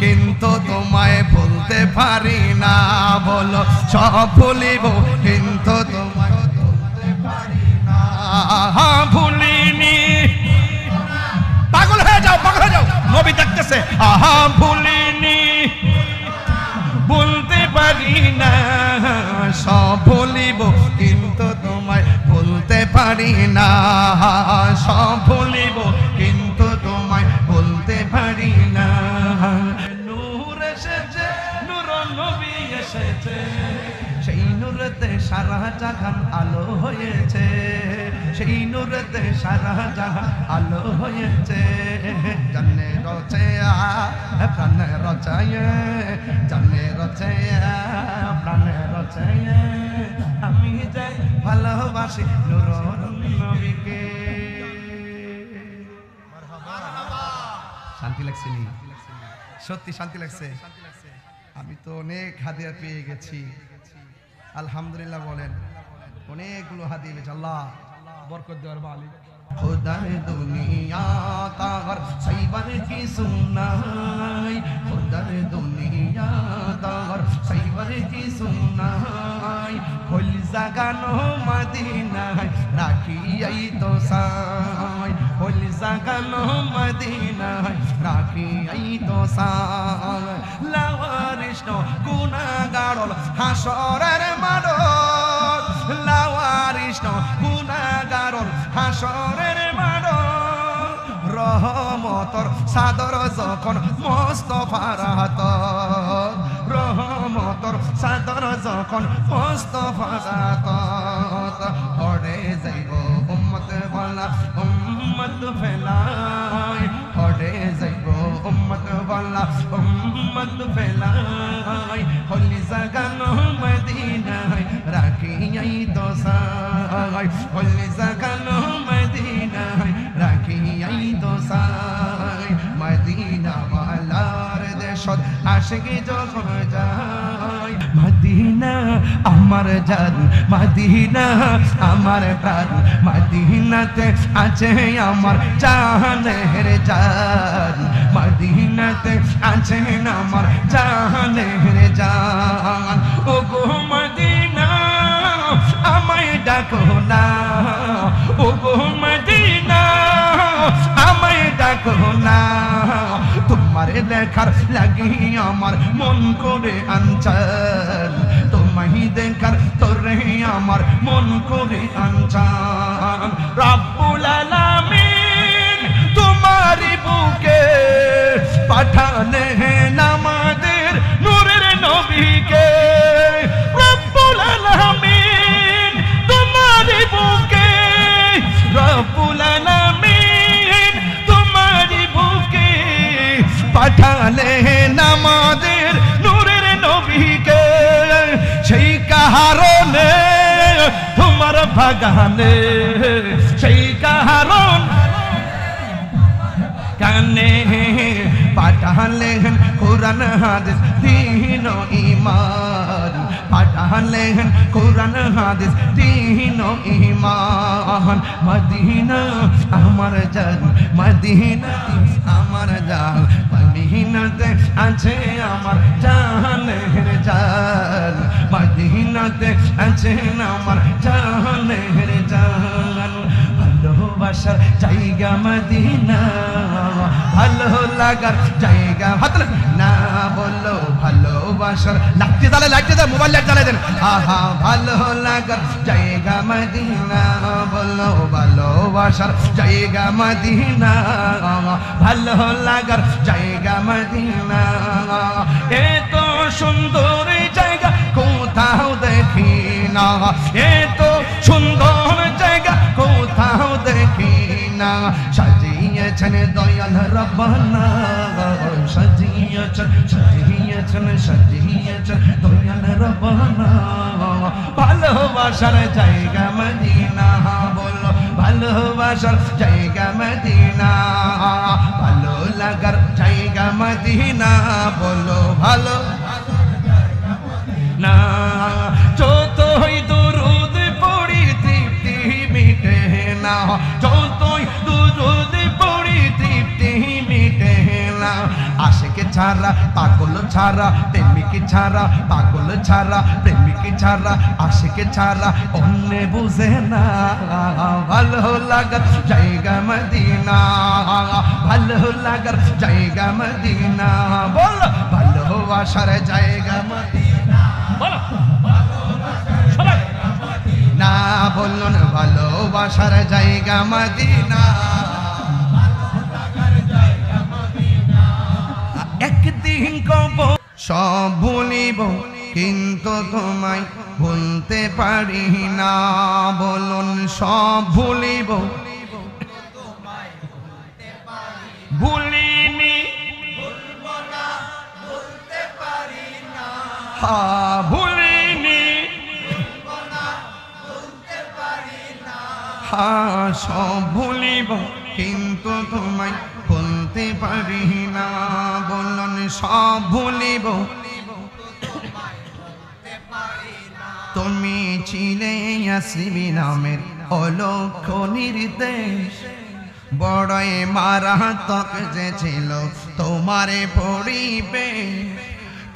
কিন্তু তোমায় ভুলতে পারি না। বলো, সব ভুলিব, কিন্তু তোমায় ভুলতে পারি না। ভুলিনি। পাগল হয়ে যাও, পাগল হয়ে যাও। নবী দেখতেছে আহা, ভুলিনি। বলতে পারি না সব ভুলিব কিন্তু তোমায় বলতে পারি না সব ভুলিব সারা জাহান আলো হয়েছে। সেই নূরতে সারা জাহান আলো হয়েছে। জানে রচে প্রাণে রচায় জানে রচে প্রাণে রচায় আমি যাই ভালোবাসি নূর নবীকে। শান্তি লাগছে নি? সত্যি শান্তি লাগছে? আমি তো অনেক হাদিয়া পেয়ে গেছি। আলহামদুলিল্লাহ বলেন। অনেকগুলো হাদিয়া পেয়েছি আল্লাহ বরকত দেওয়ার মালিক। খুদার দুনিয়া সাইবার কি সুনাই খুদার দুনিয়া সাইবার কি সুনাই হল জাগানো মদিনায় রাখি এই তো সাই। হল জাগানো মদিনায় রাখি এই তো সাই। লাওয়ারিষ্ণ গুনাগাড়ল হাসরের মারল লাওয়ারিষ্ণ গুনাগাড়ল হাসরের মারল রহমতর সাদর যখন মোস্তফার হাত রহমতর সাদর যখন মোস্তফার হাত হরে যাইব উম্মত বলা, উম্মত ফেলাই আশিকি আমার জান, মদিনা, আমার প্রাণ, মদিনাতে আছে আমার জানের জান। মদিনাতে আছে আমার জানের দেখার লাগি আমার মন করে আনচান। তোমাহি দেখার তোরে আমার মন করে আনচান। বাগানে সেই কাহারণ কানে পাঠালেন কোরআন হাদিস দিন ইমান পাঠালেন কোরআন, হাদিস, দিন ইমান মদিনা আমার জান, মদিনা আমার জান, মদিনাতে আছে আমার জানের জান। মদিনাতে আছে আমার জানের জান। ভালোবাসার জায়গা মদিনা, ভালো লাগার জায়গা। হাত না বলো ভালোবাসার লাগতে তাহলে লাগতে দেন মোবাইল লাইট জ্বালাই দেন। আহা, ভালো লাগার জায়গা মদিনা বলো ভালোবাসার জায়গা মদিনা। ভালো লাগার জায়গা মদিনা। এত সুন্দর জায়গা, কোথাও দেখি না এত সুন্দর জায়গা, কোথাও দেখি না সাজিয়েছেন দয়াল রব্বানা সাজিয়েছেন। দিয়েছেন, সাজিয়েছেন, দয়াল রবানা। ভালোবাসার জায়গা মদিনা, বলো, ভালোবাসার জায়গা মদিনা। ভালো লাগার জায়গা মদিনা, বলো, ভালো না যতই দুরুদ পড়ি, তৃপ্তি মিটে না। যতই দুরুদ ছাড়া পাগল ছাড়া প্রেমিক ছাড়া পাগল ছাড়া প্রেমিক ছাড়া আশেকে ছাড়া অন্য বুঝে না। ভালো লাগার জায়গা মদিনা ভালো লাগার জায়গা মদিনা। বল ভালোবাসার জায়গা মদিনা। বলো সবাই। না বলুন ভালোবাসার জায়গা মদিনা। কব। সব ভুলিব কিন্তু তোমায় ভুলতে পারি না। বলুন সব ভুলিব ভুলিনি। হা ভুলিনি। হ্যাঁ সব ভুলিব কিন্তু তোমায় বলতে পারি না। সব ভুলিব। তুমি চিনে আসিবি নামের অলক্ষ নির্দেশ। বড়ই মারাত্মক যে ছিল তোমারে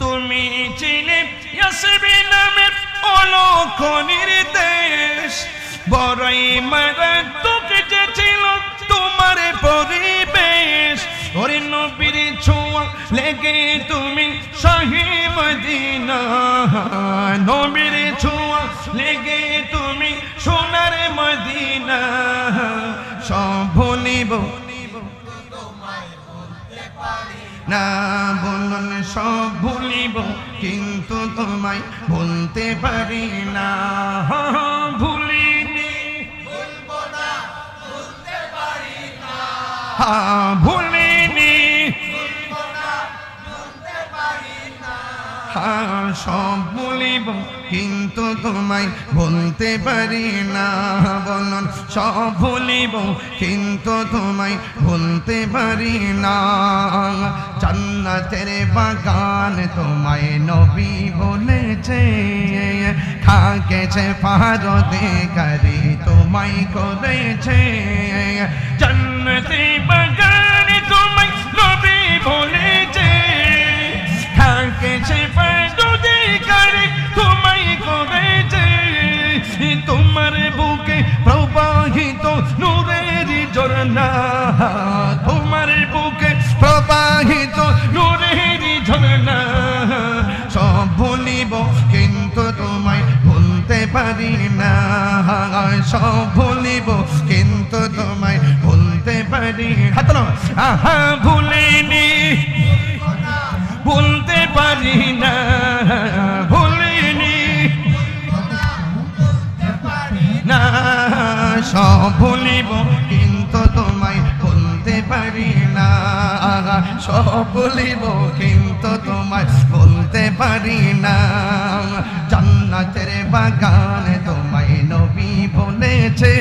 তুমি চিনে আসিবি নামের অলক্ষ নির্দেশ। বড়ই মারাত্মক যে ছিল তোমার পরিবেশ ওরে নবীর ছোঁয়া লেগে তুমি শাহি মদিনা। নবীর ছোঁয়া লেগে তুমি সোনার মদিনা। সব ভুলিব না বলুন সব ভুলিব কিন্তু তোমায় ভুলতে পারি না। ভুলিনি। হ্যাঁ, ভুলিনি সব ভুলিব কিন্তু তোমায় বলতে পারি না, বলুন। সব ভুলিব কিন্তু তোমায় বলতে পারি না। জান্নাতের বাগান তোমায় নবী বলেছে খাকেছে পারদে করি তোমায় করেছে। জান্নাতে বাগান ঝরনা তোমার বুকে প্রবাহিত নূরের ঝরনা সব ভুলিব, কিন্তু তোমায় ভুলতে পারি না। সব ভুলিব, কিন্তু তোমায় ভুলতে পারি হাত আহা, ভুলিনি। ভুলতে পারি না। ভুলিনি। না, সব ভুলিব পারি না। সব বলিব কিন্তু তোমায় বলতে পারি না। জান্নাতের বাগানে তোমায় নবী বলেছে।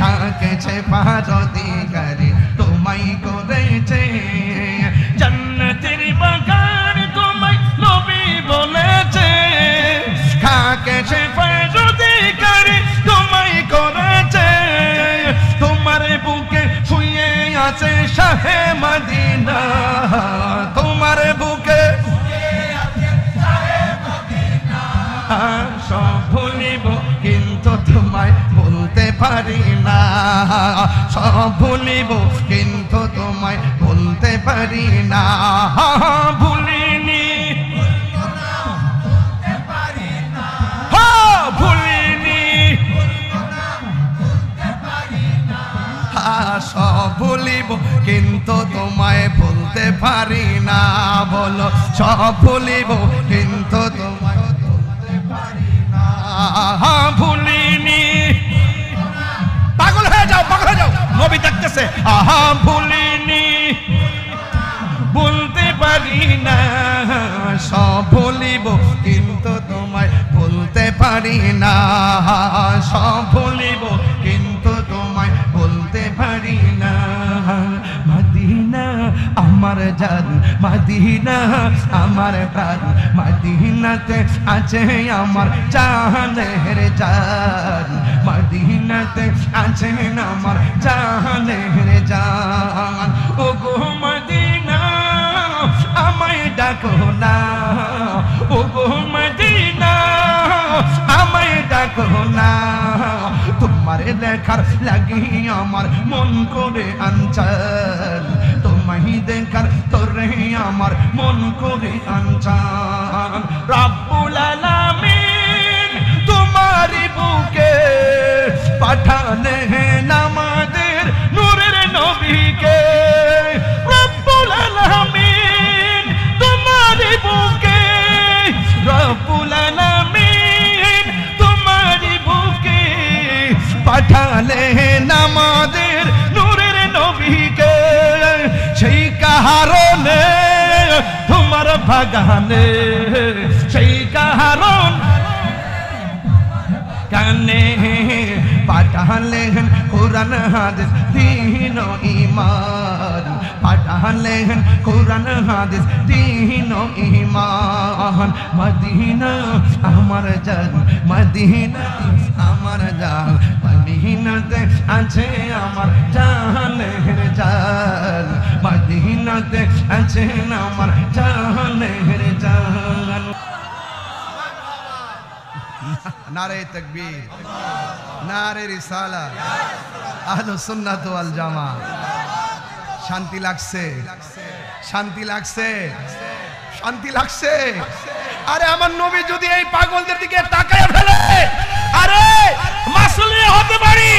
কাকেছে পারদিগারি তোমায় করেছে। পারি না সব ভুলিব কিন্তু তোমায় বলতে পারি না ভুলিনি। ভুলিনি সব ভুলিব কিন্তু তোমায় ভুলতে পারি না বলো, সব ভুলিব কিন্তু তোমায় ভুলতে পারি না নবী দেখতেছে আহা, ভুলিনি বলতে পারি না, সব ভুলিব, কিন্তু তোমায় বলতে পারি না, সব ভুলিব আমার জান মদিনা, আমার প্রাণ মদিনাতে আছে আমার জানের জান। মদিনাতে আছে আমার জানের জান। ও গো মদিনা, আমায় ডাকো না। ও গো মদিনা, আমায় ডাকো না। তোমার দেখার লাগি আমার মন করে আনচাল তোমায় দেখার তোরে আমার মন করে আনচান রাব্বুল আলামিন তোমারই বুকে পাঠালে নামাদের বাগানে, সেই কাহারণ কানে পাঠালেন কোরআন, হাদিস, দিন ইমান পাঠালেন কোরআন, হাদিস, দিন ইমান মদিনা, আমার জান, মদিনা, আমার জান। মদিনাতে আছে আমার জানের জান। মদিনাতে আছে আমার নারে তকবীর, নারে রিসালা সুন্নাত জামা। শান্তি লাগছে শান্তি লাগছে শান্তি লাগছে। আরে আমার নবী যদি এই পাগলদের দিকে তাকায় ফেলে, আরে মাসুলি হতে পারি,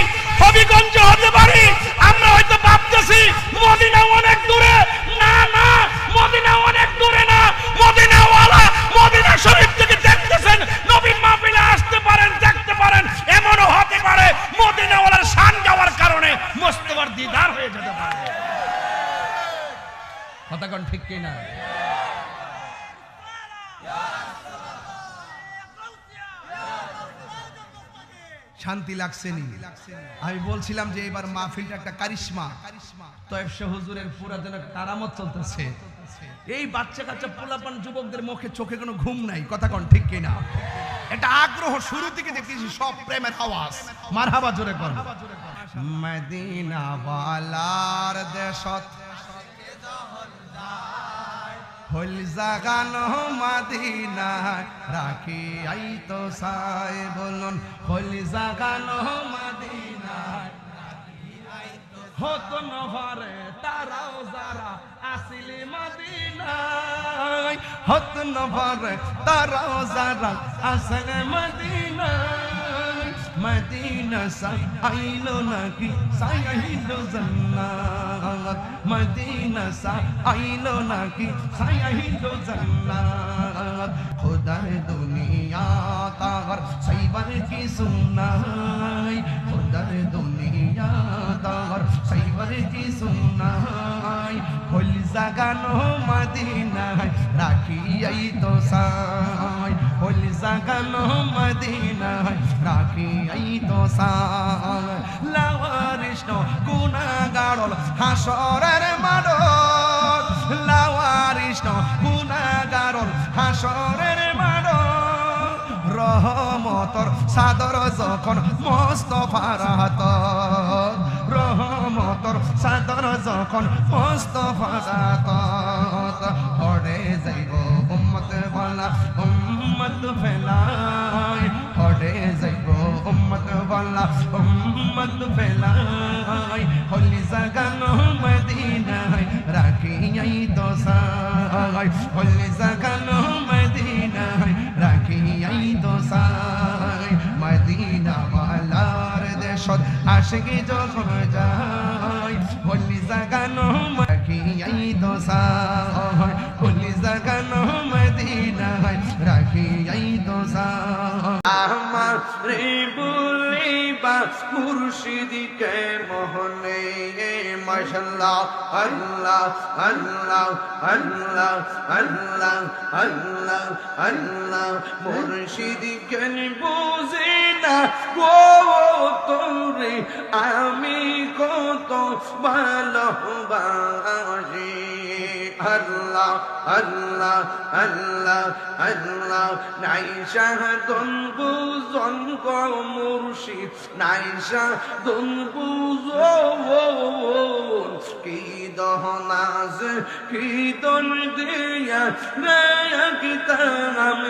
হবিগঞ্জ হতে পারি, আমরা হয়তো ভাবতেছি মদিনা অনেক দূরে না না মদিনা শান্তি লাগছে নি আমি বলছিলাম যে এবার মাহফিলটা একটা কারিশমা। তয়েব হুজুরের পুরা যেন কারামত চলতেছে। এই বাচ্চা কাচ্চা পোলাপান যুবকদের মুখে চোখে কোনো ঘুম নাই কথা কোন ঠিক কি না এটা আগ্রহ শুরু থেকে দেখতেছি সব প্রেমের আওয়াজ। মারহাবা জোরে কর মদিনা ওয়ালার দেশত হল জাগানো মাদিনা, রাখি আই তো সাই বলুন হল জাগানো মাদিনা হতো নহরে তারাও যারা আসিলি মদিনায়, হত নহরে তারাও যারা আসলে মদিনায়, মদিনা সাই আইলো নাকি? সাই আইলো জান্নাত। মদিনা সাই আইলো নাকি? সাই আইলো জান্নাত। খোদার দুনিয়া তাগর সাইবার কি সুন্নাই? খোদার দুনিয়া তাগর সাইবার কি সুন্নাই? হল জাগানো মদিনায় রাখি আই তো সাই হল জাগানো মদিনায় রাখি আই তো সাই সাদর যখন মোস্তফার হাত রহমতর সাদর যখন মোস্তফার হাত হরে যাইব উম্মত বলা, উম্মত ফেলাই। হরে যাইব উম্মত বলা, উম্মত ফেলাই। হলি জাগানো আশিকি যখন যাই। হলি জাগানো রাখি আই তো সাই হলি জাগানো মদিনায় রাখি আই তো আমার রে মোহনে আল্লাহ আল্লাহ আল্লাহ আল্লাহ আল্লাহ আল্লাহ। বুঝি না। গো তোরে, আমি কত ভালোবাসি। আল্লাহ আল্লাহ আল্লাহ আল্লাহ। নাই শাহদন বুজন গো মুর্শিদ, নাই শাহদন বুজন। কি দহনাজ, কি দন দিয়া রে কি তাম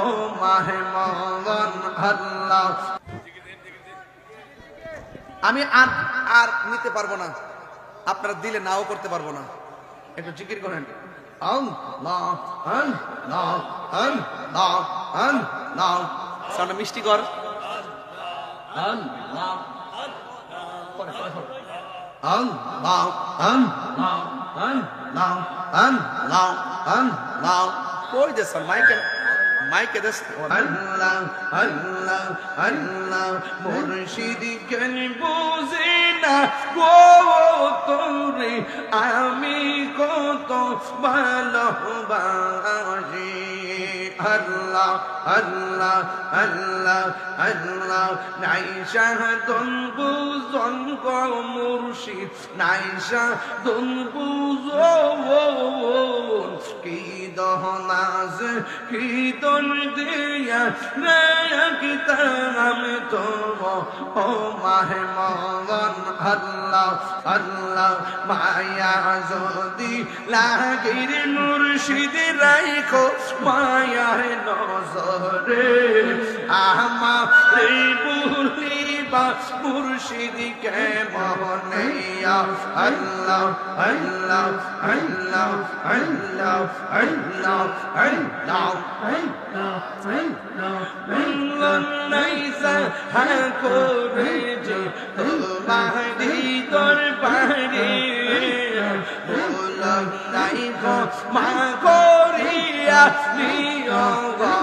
ও মাহে মগন আল্লাহ। আমি আর আর নিতে পারব না। আপনারা দিলে নাও করতে পারব না। একটু জিকির করেন। আল্লাহ আল্লাহ আল্লাহ আল্লাহ সামনে মিষ্টি কর। আল্লাহ আল্লাহ আল্লাহ আল্লাহ আল্লাহ আল্লাহ কই দেস মাইকে মাইকে দেস আল্লাহ আল্লাহ আল্লাহ মুর্শিদ কেন বুঝি না গো তোরে আমি কত ভালোবাসি আল্লাহ আল্লাহ আল্লাহ আল্লাহ। নাই শাহদন বুজন গো মুর্শিদ, নাই শাহদন বুজন কি দহনাজ কি দন দিয়া রে কি তাম তো, ও মাহে মগন আল্লাহ আল্লাহ। মায়া যদি লাগির মুর্শিদ রাইখো মায়ার নজরে আমারে বুলিবা মুর্শিদ কে মহনিয়া আল্লাহ আল্লাহ আল্লাহ আল্লাহ আল্লাহ আল্লাহ নাইসা হাকরে যে তোমারি দরবারে বললাম নাই গো মা করিয়া গো